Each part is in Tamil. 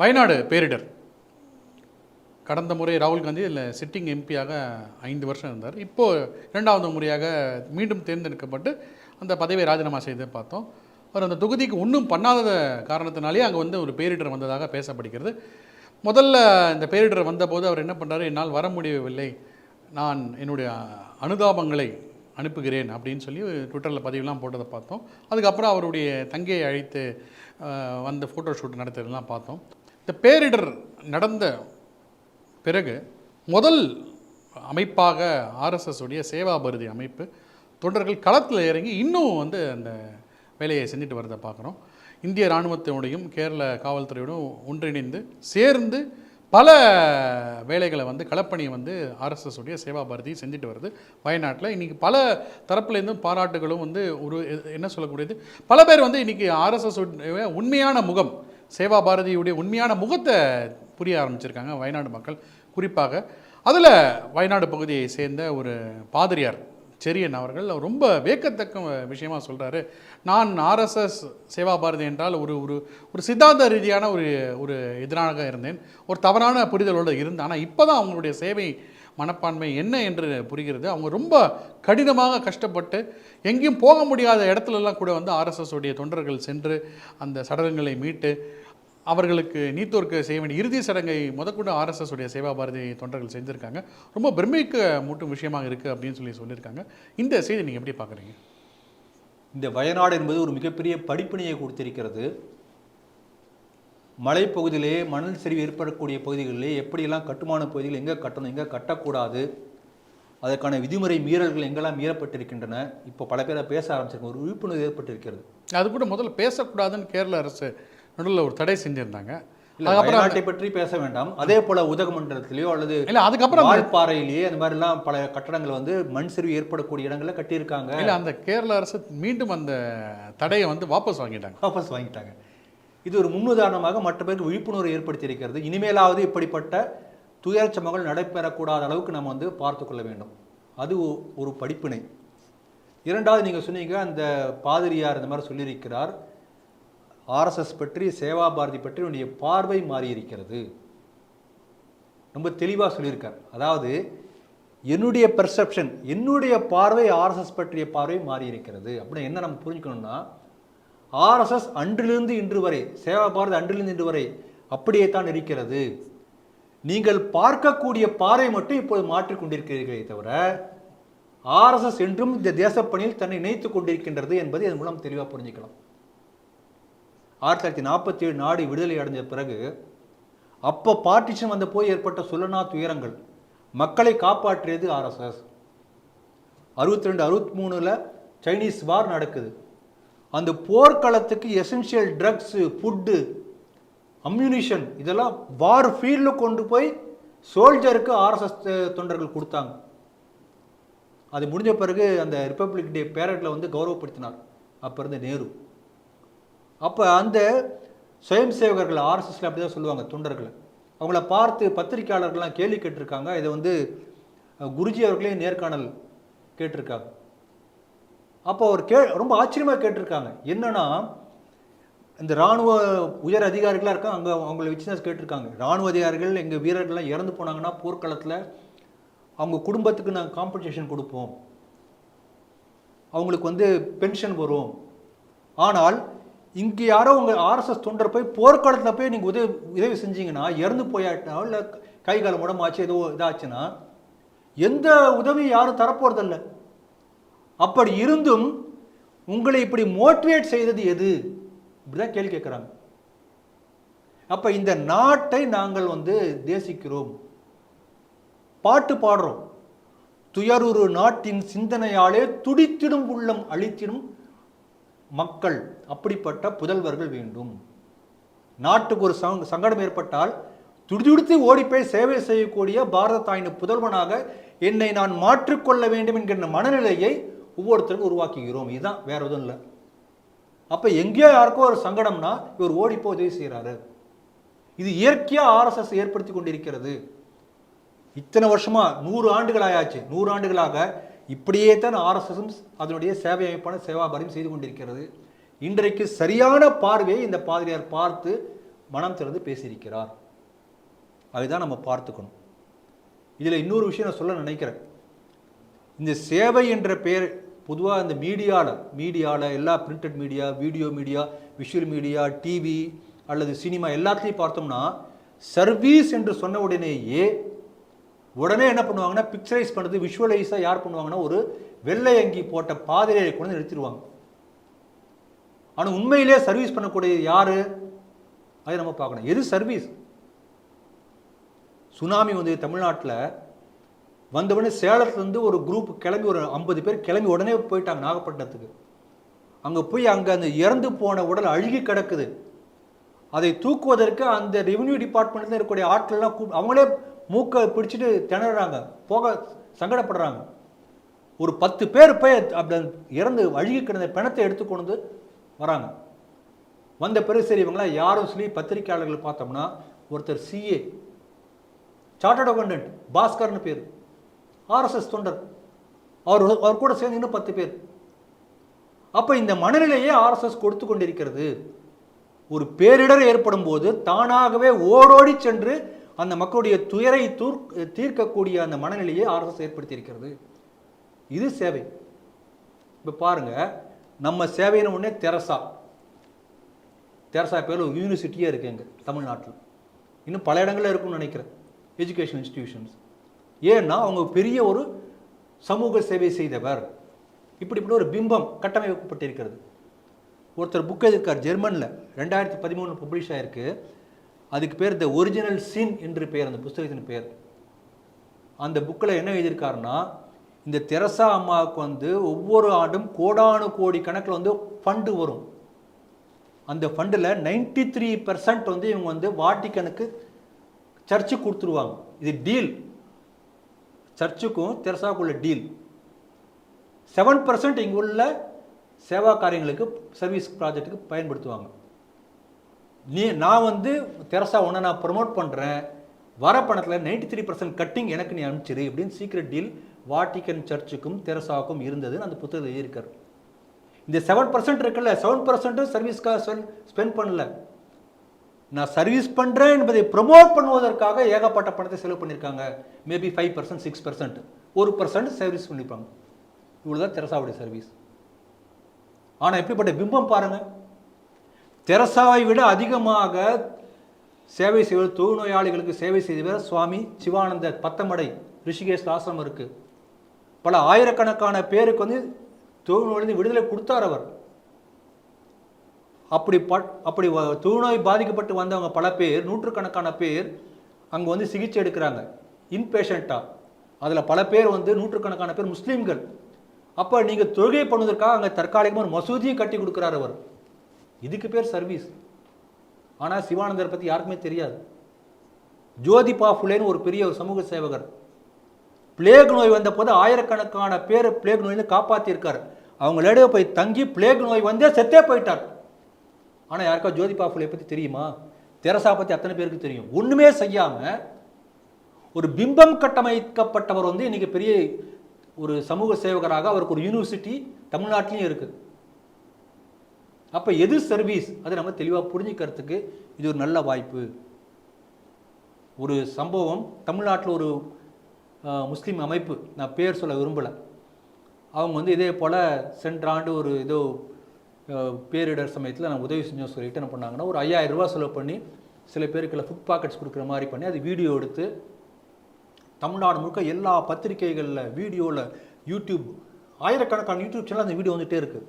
வயநாடு பேரிடர். கடந்த முறை ராகுல் காந்தி இதில் சிட்டிங் எம்பியாக ஐந்து வருஷம் இருந்தார். இப்போது இரண்டாவது முறையாக மீண்டும் தேர்ந்தெடுக்கப்பட்டு அந்த பதவியை ராஜினாமா செய்து பார்த்தோம். அவர் அந்த தொகுதிக்கு ஒன்றும் பண்ணாத காரணத்தினாலேயே அங்கே வந்து ஒரு பேரிடர் வந்ததாக பேசப்படுகிறது. முதல்ல இந்த பேரிடர் வந்தபோது அவர் என்ன பண்ணுறாரு என்னால் வர முடியவில்லை. நான் என்னுடைய அனுதாபங்களை அனுப்புகிறேன் அப்படின்னு சொல்லி ட்விட்டரில் பதிவுலாம் போட்டதை பார்த்தோம். அதுக்கப்புறம் அவருடைய தங்கையை அழைத்து வந்த ஃபோட்டோ ஷூட் நடத்துறதுலாம் பார்த்தோம். இந்த பேரிடர் நடந்த பிறகு முதல் அமைப்பாக ஆர்எஸ்எஸ் உடைய சேவா அமைப்பு தொண்டர்கள் களத்தில் இறங்கி இன்னும் வந்து அந்த வேலையை செஞ்சுட்டு வரதை பார்க்குறோம். இந்திய இராணுவத்தினுடையும் கேரள காவல்துறையோடும் ஒன்றிணைந்து சேர்ந்து பல வேலைகளை வந்து களப்பணியை வந்து ஆர்எஸ்எஸ் உடைய சேவா பாரதி செஞ்சுட்டு வருது. வயநாட்டில் இன்றைக்கி பல தரப்புலேருந்தும் பாராட்டுகளும் வந்து ஒரு என்ன சொல்லக்கூடியது? பல பேர் வந்து இன்றைக்கி ஆர்எஸ்எஸ் உண்மையான முகம் சேவா பாரதியுடைய உண்மையான முகத்தை புரிய ஆரம்பிச்சிருக்காங்க வயநாடு மக்கள். குறிப்பாக அதில் வயநாடு பகுதியை சேர்ந்த ஒரு பாதிரியார் செரியன் அவர்கள் அவர் ரொம்ப வேக்கத்தக்க விஷயமா சொல்கிறாரு நான் ஆர்எஸ்எஸ் சேவா பாரதி என்றால் ஒரு ஒரு ஒரு சித்தாந்த ரீதியான ஒரு ஒரு எதிராக இருந்தேன். ஒரு தவறான புரிதலோடு இருந்தேன். ஆனால் இப்போ தான் அவங்களுடைய சேவை மனப்பான்மை என்ன என்று புரிகிறது. அவங்க ரொம்ப கடினமாக கஷ்டப்பட்டு எங்கேயும் போக முடியாத இடத்துலலாம் கூட வந்து ஆர்எஸ்எஸ் உடைய தொண்டர்கள் சென்று அந்த சடலங்களை மீட்டு அவர்களுக்கு நீத்தோர்க்கு செய்ய வேண்டிய இறுதி சடங்கை முதற்கொண்டு ஆர்எஸ்எஸ் உடைய சேவா பாரதி தொண்டர்கள் செஞ்சுருக்காங்க. ரொம்ப பிரமிக்க மூட்டும் விஷயமாக இருக்குது அப்படின்னு சொல்லி சொல்லியிருக்காங்க. இந்த செய்தி நீங்கள் எப்படி பார்க்குறீங்க? இந்த வயநாடு என்பது ஒரு மிகப்பெரிய படிப்பினையை கொடுத்திருக்கிறது. மலைப்பகுதியிலே மணல் சரிவு ஏற்படக்கூடிய பகுதிகளிலே எப்படியெல்லாம் கட்டுமான பகுதிகள் எங்கே கட்டணும் எங்கே கட்டக்கூடாது அதற்கான விதிமுறை மீறல்கள் எங்கெல்லாம் மீறப்பட்டிருக்கின்றன இப்போ பல பேரை பேச ஆரம்பிச்சிருக்கோம் ஒரு விழிப்புணர்வு ஏற்பட்டிருக்கிறது. அது கூட முதல்ல பேசக்கூடாதுன்னு கேரள அரசு நடுவில் ஒரு தடை செஞ்சுருந்தாங்க. வயநாட்டை பற்றி பேச வேண்டாம். அதே போல உதகமண்டலத்திலேயோ அல்லது இல்லை அதுக்கப்புறம் வால்பாறையிலேயே அந்த மாதிரிலாம் பல கட்டடங்கள் வந்து மண் சரிவு ஏற்படக்கூடிய இடங்கள்ல கட்டியிருக்காங்க. இல்லை அந்த கேரள அரசு மீண்டும் அந்த தடையை வந்து வாபஸ் வாங்கிட்டாங்க. வாபஸ் வாங்கிட்டாங்க. இது ஒரு முன்னுதாரணமாக மற்ற பேருக்கு விழிப்புணர்வு ஏற்படுத்தியிருக்கிறது. இனிமேலாவது இப்படிப்பட்ட துயரச் சம்பவங்கள் நடைபெறக்கூடாத அளவுக்கு நம்ம வந்து பார்த்துக்கொள்ள வேண்டும். அது ஒ- ஒரு படிப்பினை. இரண்டாவது நீங்கள் சொன்னீங்க அந்த பாதிரியார் இந்த மாதிரி சொல்லியிருக்கிறார். ஆர்எஸ்எஸ் பற்றி சேவா பாரதி பற்றி உன்னுடைய பார்வை மாறியிருக்கிறது. ரொம்ப தெளிவாக சொல்லியிருக்கார். அதாவது என்னுடைய பெர்செப்ஷன் என்னுடைய பார்வை ஆர்எஸ்எஸ் பற்றிய பார்வை மாறியிருக்கிறது. அப்படின்னு என்ன நம்ம புரிஞ்சுக்கணும்னா ஆர்எஸ்எஸ் அன்றிலிருந்து இன்று வரை சேவா பாரதி அன்றிலிருந்து இன்று வரை அப்படியே தான் இருக்கிறது. நீங்கள் பார்க்கக்கூடிய பாறை மட்டும் இப்போது மாற்றிக் கொண்டிருக்கிறீர்களே தவிர ஆர்எஸ்எஸ் என்றும் இந்த தேசப்பணியில் தன்னை இணைத்துக் கொண்டிருக்கின்றது என்பதை இதன் மூலம் தெளிவாக புரிஞ்சுக்கலாம். ஆயிரத்தி தொள்ளாயிரத்தி நாற்பத்தி ஏழு நாடு விடுதலை அடைஞ்ச பிறகு அப்போ பார்ட்டிஷன் வந்த போய் ஏற்பட்ட சுலனா துயரங்கள் மக்களை காப்பாற்றியது ஆர்எஸ்எஸ். அறுபத்தி ரெண்டு அறுபத்தி மூணில் சைனீஸ் வார் நடக்குது. அந்த போர்க்களத்துக்கு எசென்ஷியல் ட்ரக்ஸு ஃபுட்டு அம்யூனிஷன் இதெல்லாம் வார் ஃபீல்டில் கொண்டு போய் சோல்ஜருக்கு ஆர்எஸ்எஸ் தொண்டர்கள் கொடுத்தாங்க. அது முடிஞ்ச பிறகு அந்த ரிப்பப்ளிக் டே பேரட்டில் வந்து கௌரவப்படுத்தினார். அப்போ இருந்த நேரு. அப்போ அந்த சுயம் சேவகர்கள் ஆர்எஸ்எஸ்ல அப்படி தான் சொல்லுவாங்க தொண்டர்களை. அவங்கள பார்த்து பத்திரிக்கையாளர்கள்லாம் கேள்வி கேட்டிருக்காங்க. இதை வந்து குருஜி அவர்களே நேர்காணல் கேட்டிருக்காங்க. அப்போ அவர் கே ரொம்ப ஆச்சரியமாக கேட்டிருக்காங்க. என்னன்னா இந்த இராணுவ உயர் அதிகாரிகளாக இருக்காங்க அங்கே அவங்கள விட்னஸ் கேட்டிருக்காங்க. இராணுவ அதிகாரிகள் எங்கள் வீரர்கள்லாம் இறந்து போனாங்கன்னா போர்க்களத்தில் அவங்க குடும்பத்துக்கு நாங்கள் காம்பன்சேஷன் கொடுப்போம். அவங்களுக்கு வந்து பென்ஷன் வரும். ஆனால் இங்கே யாரோ உங்கள் ஆர்எஸ்எஸ் தொண்டர் போய் போர்க்களத்தில் போய் நீங்கள் உதவி உதவி செஞ்சீங்கன்னா இறந்து போயாட்டினா இல்லை கை கால் உடம்பாச்சு ஏதோ இதாச்சுன்னா எந்த உதவியும் யாரும் தரப்போகிறதில்லை அப்படி இருந்தும் உங்களை இப்படி மோட்டிவேட் செய்தது எது? இப்படிதான் கேள்வி கேட்குறாங்க. அப்ப இந்த நாட்டை நாங்கள் வந்து தேசிக்கிறோம். பாட்டு பாடுறோம். துயருரு நாட்டின் சிந்தனையாலே துடித்திடும் உள்ளம் அழித்திடும் மக்கள் அப்படிப்பட்ட புதல்வர்கள் வேண்டும். நாட்டுக்கு ஒரு சங்க- சங்கடம் ஏற்பட்டால் துடிதுடித்து ஓடிப்போய் சேவை செய்யக்கூடிய பாரத தாயின் புதல்வனாக என்னை நான் மாற்றிக்கொள்ள வேண்டும் என்கின்ற மனநிலையை ஒவ்வொருத்தருக்கும் உருவாக்குகிறோம். இதுதான் வேற எதுவும் இல்லை. அப்போ எங்கேயோ யாருக்கோ ஒரு சங்கடம்னா இவர் ஓடிப்போ உதவி செய்கிறாரு இது இயற்கையாக ஆர்எஸ்எஸ் ஏற்படுத்தி கொண்டிருக்கிறது. இத்தனை வருஷமா நூறு ஆண்டுகள் ஆயாச்சு நூறு ஆண்டுகளாக இப்படியே தான் ஆர்எஸ்எஸும் அதனுடைய சேவை அமைப்பான சேவாபாரியும் செய்து கொண்டிருக்கிறது. இன்றைக்கு சரியான பார்வையை இந்த பாதிரியார் பார்த்து மனம் திறந்து பேசியிருக்கிறார். அதுதான் நம்ம பார்த்துக்கணும். இதில் இன்னொரு விஷயம் நான் சொல்ல நினைக்கிறேன். இந்த சேவை என்ற பெயர் பொதுவாக இந்த மீடியாவில் மீடியாவில் எல்லா printed media video media visual media TV அல்லது சினிமா எல்லாத்துலேயும் பார்த்தோம்னா சர்வீஸ் என்று சொன்ன உடனேயே உடனே என்ன பண்ணுவாங்கன்னா பிக்சரைஸ் பண்ணுறது விஷுவலைஸாக யார் பண்ணுவாங்கன்னா ஒரு வெள்ளை அங்கி போட்ட பாதிரியை கொண்டு வந்து நிறுத்திடுவாங்க. ஆனால் உண்மையிலே சர்வீஸ் பண்ணக்கூடியது யார்? அதை நம்ம பார்க்கணும். எது சர்வீஸ் சுனாமி வந்து தமிழ்நாட்டில் வந்தவுடனே சேலத்துலேருந்து ஒரு குரூப் கிளம்பி ஒரு ஐம்பது பேர் கிளம்பி உடனே போயிட்டாங்க நாகப்பட்டினத்துக்கு. அங்கே போய் அங்கே அந்த இறந்து போன உடல் அழுகி கிடக்குது. அதை தூக்குவதற்கு அந்த ரெவென்யூ டிபார்ட்மெண்ட்ல இருக்கக்கூடிய ஆட்கள்லாம் கூ அவங்களே மூக்கை பிடிச்சிட்டு திணறாங்க போக சங்கடப்படுறாங்க. ஒரு பத்து பேர் போய் அப்படி இறந்து அழுகி கிடந்த பிணத்தை எடுத்து கொண்டு வந்து வராங்க. வந்த பிறகு சரி இவங்களாம் யாரும் சொல்லி பத்திரிகையாளர்கள் பார்த்தோம்னா ஒருத்தர் சிஏ சார்ட்டர்ட் அக்கௌண்டன்ட் பாஸ்கர்னு பேர். ஆர்எஸ்எஸ் தொண்டர். அவர் அவர் கூட சேர்ந்து இன்னும் பத்து பேர். அப்போ இந்த மனநிலையே ஆர்எஸ்எஸ் கொடுத்து கொண்டிருக்கிறது. ஒரு பேரிடர் ஏற்படும் போது தானாகவே ஓடோடி சென்று அந்த மக்களுடைய துயரை தூர் தீர்க்கக்கூடிய அந்த மனநிலையை ஆர்எஸ்எஸ் ஏற்படுத்தியிருக்கிறது. இது சேவை. இப்போ பாருங்க நம்ம சேவைன்னு உடனே தெரசா. தெரசா பேர் ஒரு யூனிவர்சிட்டியே இருக்குது இங்கே தமிழ்நாட்டில். இன்னும் பல இடங்களில் இருக்கும்னு நினைக்கிறேன். எஜுகேஷன் இன்ஸ்டிடியூஷன்ஸ் ஏன்னா அவங்க பெரிய ஒரு சமூக சேவை செய்தவர். இப்படி இப்படி ஒரு பிம்பம் கட்டமைக்கப்பட்டிருக்கிறது. ஒருத்தர் புக் எழுதியிருக்கார் ஜெர்மனில். ரெண்டாயிரத்தி பதிமூணு பப்ளிஷ் ஆயிருக்கு. அதுக்கு பேர் த ஒரிஜினல் சீன் என்று பெயர் அந்த புஸ்தகத்தின் பெயர் அந்த புக்கில் என்ன எழுதியிருக்காருன்னா இந்த தெரசா அம்மாவுக்கு வந்து ஒவ்வொரு ஆண்டும் கோடானு கோடி கணக்கில் வந்து ஃபண்டு வரும். அந்த ஃபண்டில் நைன்டி த்ரீ வந்து இவங்க வந்து வாட்டிக்கனுக்கு சர்ச்சு கொடுத்துருவாங்க. இது டீல் சர்ச்சுக்கும் தெரசாவுக்குள்ள டீல் செவன் பர்சன்ட் இங்கே உள்ள சேவா காரியங்களுக்கு சர்வீஸ் ப்ராஜெக்ட்டுக்கு பயன்படுத்துவாங்க. நீ நான் வந்து தெரசா ஒன்றை நான் ப்ரொமோட் பண்ணுறேன் வர பணத்தில் நைன்டி த்ரீ பர்சன்ட் கட்டிங் எனக்கு நீ அனுப்பிச்சிரு அப்படின்னு சீக்ரெட் டீல் வாட்டிக்கன் சர்ச்சுக்கும் தெரசாவுக்கும் இருந்ததுன்னு அந்த புத்தகத்தில் இருக்கார் இந்த செவன் பர்சன்ட் இருக்குல்ல செவன் பர்சன்ட்டும் சர்வீஸ்க்காக ஸ்பெண்ட் பண்ணல. நான் சர்வீஸ் பண்ணுறேன் என்பதை ப்ரமோட் பண்ணுவதற்காக ஏகப்பட்ட பணத்தை செலவு பண்ணியிருக்காங்க. Maybe five percent six percent ஒரு பர்சன்ட் சர்வீஸ் பண்ணிப்பாங்க. இவ்வளோதான் தெரசாவுடைய சர்வீஸ் ஆனால் எப்படிப்பட்ட பிம்பம் பாருங்க. தெரசாவை விட அதிகமாக சேவை செய்வது தொழுநோயாளிகளுக்கு சேவை செய்தவர் சுவாமி சிவானந்த பத்தமடை ரிஷிகேஷ் ஆசிரமம் இருக்குது பல ஆயிரக்கணக்கான பேருக்கு வந்து தொழுநோயிலிருந்து விடுதலை கொடுத்தார் அவர். அப்படி பட் அப்படி வ- தொழுநோய் பாதிக்கப்பட்டு வந்தவங்க பல பேர் நூற்றுக்கணக்கான பேர் அங்கே வந்து சிகிச்சை எடுக்கிறாங்க. இன்பேஷண்ட்டாக அதில் பல பேர் வந்து நூற்றுக்கணக்கான பேர் முஸ்லீம்கள். அப்போ நீங்கள் தொழுகை பண்ணுவதற்காக அங்கே தற்காலிகமாக ஒரு மசூதியும் கட்டி கொடுக்குறாரு அவர். இதுக்கு பேர் சர்வீஸ் ஆனால் சிவானந்தர் பற்றி யாருக்குமே தெரியாது. ஜோதிபா ஃபுலேன்னு ஒரு பெரிய ஒரு சமூக சேவகர். பிளேக் நோய் வந்தபோது ஆயிரக்கணக்கான பேர் பிளேக் நோயிலிருந்து காப்பாற்றியிருக்கார் அவங்களோட போய் தங்கி பிளேக் நோய் வந்தே செத்தே போயிட்டார். ஆனால் யாருக்கா ஜோதிபா ஃபுலே பற்றி தெரியுமா? தெரசா பற்றி அத்தனை பேருக்கு தெரியும். ஒன்றுமே செய்யாமல் ஒரு பிம்பம் கட்டமைக்கப்பட்டவர் வந்து இன்னைக்கு பெரிய ஒரு சமூக சேவகராக அவருக்கு ஒரு யூனிவர்சிட்டி தமிழ்நாட்டிலையும் இருக்குது அப்போ எது சர்வீஸ் அதை நம்ம தெளிவாக புரிஞ்சுக்கிறதுக்கு இது ஒரு நல்ல வாய்ப்பு. ஒரு சம்பவம் தமிழ்நாட்டில் ஒரு முஸ்லீம் அமைப்பு நான் பேர் சொல்ல விரும்பலை. அவங்க வந்து இதே போல் சென்ற ஆண்டு ஒரு ஏதோ பேரிடர் சமயத்தில் நான் உதவி செஞ்சோம் சொல்லிட்டு என்ன பண்ணாங்கன்னா ஒரு ஐயாயிரம் செலவு பண்ணி சில பேருக்குள்ள ஃபுட் பாக்கெட்ஸ் கொடுக்குற மாதிரி பண்ணி அது வீடியோ எடுத்து தமிழ்நாடு முழுக்க எல்லா பத்திரிகைகளில் வீடியோவில் யூடியூப் ஆயிரக்கணக்கான யூடியூப் சேனல் அந்த வீடியோ வந்துட்டே இருக்குது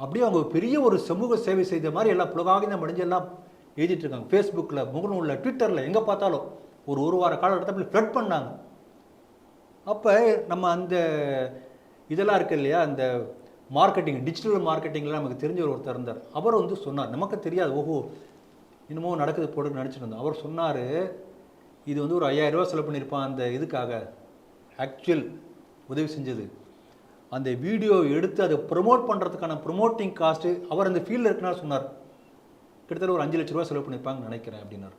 அப்படியே அவங்க பெரிய ஒரு சமூக சேவை செய்த மாதிரி எல்லாம் புலகாகிதம் முடிஞ்சு எல்லாம் எழுதிட்டுருக்காங்க ஃபேஸ்புக்கில் முகநூலில் ட்விட்டரில் எங்கே பார்த்தாலும். ஒரு ஒரு வார காலகட்டத்தில் ஃப்ளட் பண்ணாங்க. அப்போ நம்ம அந்த இதெல்லாம் இருக்கு இல்லையா அந்த மார்க்கெட்டிங் டிஜிட்டல் மார்க்கெட்டிங்கில் நமக்கு தெரிஞ்ச ஒரு ஒருத்தர் இருந்தார். அவர் வந்து சொன்னார் நமக்கு தெரியாது ஓஹோ இன்னமும் நடக்குது போட்டு நினச்சிட்டு இருந்தோம். அவர் சொன்னார் இது வந்து ஒரு 5000 செலவு பண்ணியிருப்பான் அந்த இதுக்காக ஆக்சுவல் உதவி செஞ்சது. அந்த வீடியோ எடுத்து அதை ப்ரொமோட் பண்ணுறதுக்கான ப்ரொமோட்டிங் காஸ்ட்டு அவர் அந்த ஃபீல்டில் இருக்குன்னா சொன்னார். கிட்டத்தட்ட ஒரு அஞ்சு லட்ச ரூபா செலவு பண்ணியிருப்பாங்கன்னு நினைக்கிறேன் அப்படின்னார்.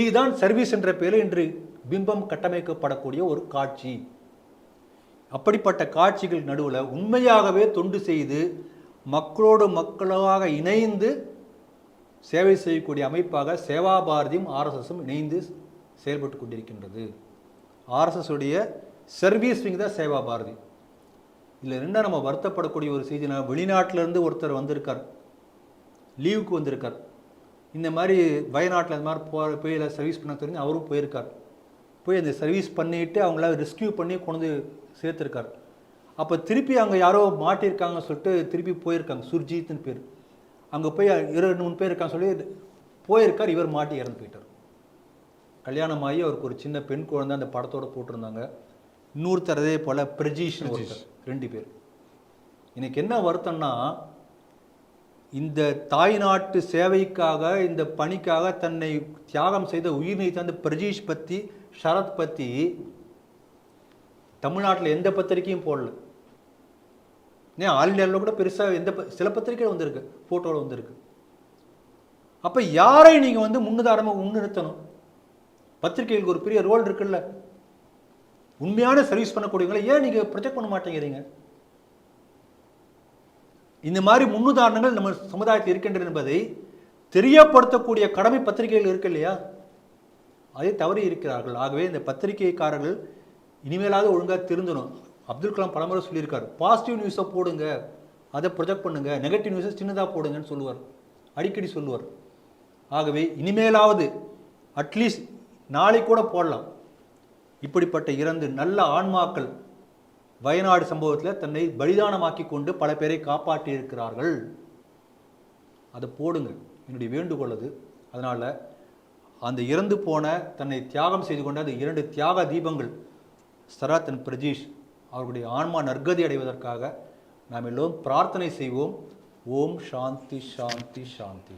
இதுதான் சர்வீஸ் என்ற பேரில் இன்று பிம்பம் கட்டமைக்கப்படக்கூடிய ஒரு காட்சி. அப்படிப்பட்ட காட்சிகள் நடுவில் உண்மையாகவே தொண்டு செய்து மக்களோடு மக்களாக இணைந்து சேவை செய்யக்கூடிய அமைப்பாக சேவா பாரதியும் ஆர்எஸ்எஸும் இணைந்து செயல்பட்டு கொண்டிருக்கின்றது. ஆர்எஸ்எஸுடைய சர்வீஸ்விங் சர்வீஸ் விங் தான் சேவா பாரதி இதில் ரெண்டா நம்ம வருத்தப்படக்கூடிய ஒரு செய்தினா வெளிநாட்டிலேருந்து ஒருத்தர் வந்திருக்கார். லீவுக்கு வந்திருக்கார். இந்த மாதிரி வயநாட்டில் இந்த மாதிரி போ போய் சர்வீஸ் பண்ண தெரிஞ்சு அவரும் போயிருக்கார். போய் அந்த சர்வீஸ் பண்ணிட்டு அவங்கள ரெஸ்கியூ பண்ணி கொண்டு சேர்த்துருக்கார். அப்போ திருப்பி அங்கே யாரோ மாட்டியிருக்காங்கன்னு சொல்லிட்டு திருப்பி போயிருக்காங்க. சுர்ஜித்னு பேர். அங்கே போய் இரண்டு மூணு பேர் இருக்காங்க சொல்லி போயிருக்கார். இவர் மாட்டி இறந்து போயிட்டார். கல்யாணமாகி அவருக்கு ஒரு சின்ன பெண் குழந்தை அந்த படத்தோட போட்டிருந்தாங்க. இன்னொருத்தர் அதே போல் பிரஜீஷ். ரெண்டு பேர். எனக்கு என்ன வருத்தம்னா இந்த தாய்நாட்டு சேவைக்காக இந்த பணிக்காக தன்னை தியாகம் செய்த உயிர் நீத்த அந்த பிரஜீஷ் பற்றி ஷரத் பற்றி தமிழ்நாட்டில் எந்த பத்திரிக்கையும் போடல. ஏன் ஆல் இண்டியாவில் கூட பெருசாக எந்த சில பத்திரிக்கையில் வந்திருக்கு ஃபோட்டோவில் வந்திருக்கு. அப்போ யாரை நீங்கள் வந்து முன்னுதாரணமாக முன்னிறுத்தணும்? பத்திரிகைகளுக்கு ஒரு பெரிய ரோல் இருக்குல்ல. உண்மையான சர்வீஸ் பண்ணக்கூடியவங்களை ஏன் நீங்கள் ப்ரொஜெக்ட் பண்ண மாட்டேங்கிறீங்க? இந்த மாதிரி முன்னுதாரணங்கள் நம்ம சமுதாயத்தில் இருக்கின்றன என்பதை தெரியப்படுத்தக்கூடிய கடமை பத்திரிகைகள் இருக்கு இல்லையா? அதே தவறி இருக்கிறார்கள். ஆகவே இந்த பத்திரிகைக்காரர்கள் இனிமேலாவது ஒழுங்காக திருந்தணும். அப்துல் கலாம் பலமுறை சொல்லியிருக்காரு. பாசிட்டிவ் நியூஸை போடுங்க. அதை ப்ரொஜெக்ட் பண்ணுங்க. நெகட்டிவ் நியூஸை சின்னதாக போடுங்கன்னு சொல்லுவார். அடிக்கடி சொல்லுவார். ஆகவே இனிமேலாவது அட்லீஸ்ட் நாளை கூட போடலாம். இப்படிப்பட்ட இரண்டு நல்ல ஆன்மாக்கள் வயநாடு சம்பவத்தில் தன்னை பலிதானமாக்கி கொண்டு பல பேரை காப்பாற்றியிருக்கிறார்கள். அதை போடுங்க என்னுடைய வேண்டுகோள் அது. அதனால் அந்த இறந்து போன தன்னை தியாகம் செய்து கொண்ட அந்த இரண்டு தியாக தீபங்கள் சரத் அண்ட் பிரஜீஷ் அவர்களுடைய ஆன்மா நற்கதி அடைவதற்காக நாம் எல்லோரும் பிரார்த்தனை செய்வோம். ஓம் சாந்தி சாந்தி சாந்தி.